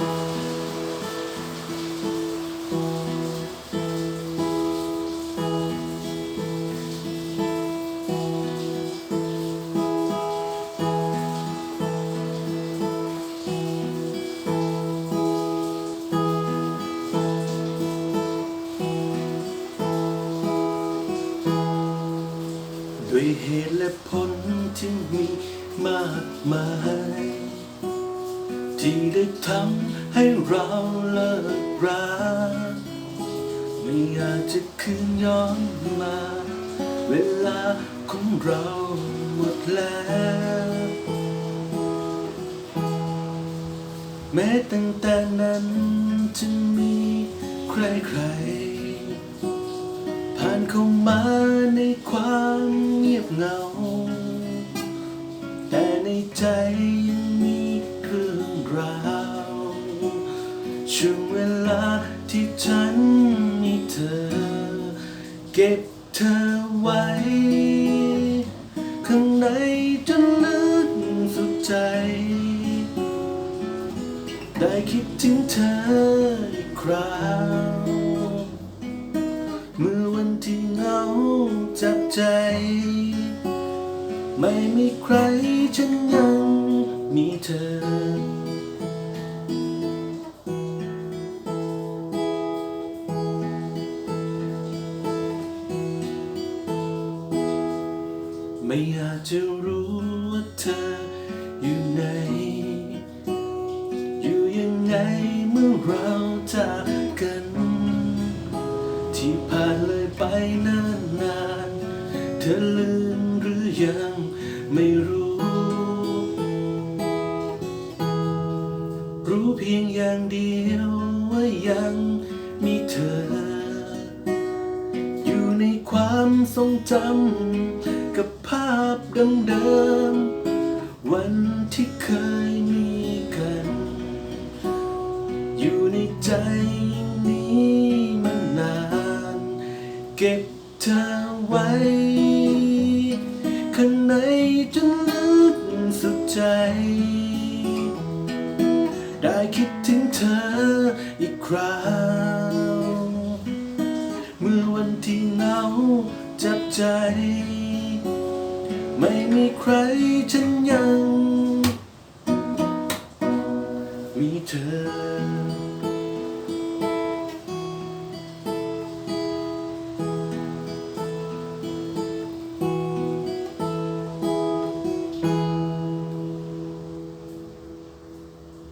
ด้วยเหตุและผลที่มีมากมาย ที่ได้ทำให้เราเลิกราไม่อากจะคืนย้อนมา เวลาของเราหมดแล้วแม้ตั้งแต่นั้นจะมีใครใครๆผ่านเข้ามาในความเงียบเหงา แต่ในใจยัง ช่วงเวลาที่ฉันมีเธอ เก็บเธอไว้ ข้างในจนลึกสุดใจ ได้คิดถึงเธออีกคราวเมื่อวันที่เหงาจับใจ ไม่มีใครฉันยังมีเธอ ไม่อยากจะรู้ว่าเธออยู่ไหน อยู่ยังไงเมื่อเราจากกัน ที่ผ่านเลยไปนานนานเธอลืมหรือยังไม่รู้ รู้เพียงอย่างเดียวว่ายังมีเธอ อยู่ในความทรงจำ เดิมๆวันที่เคยมีกัน อยู่ในใจนี้มานาน เก็บเธอไว้ข้างในจนลึกสุดใจ ได้คิดถึงเธออีกคราวเมื่อวันที่เหงาจับใจ ไม่มีใครฉันยัง มีเธอ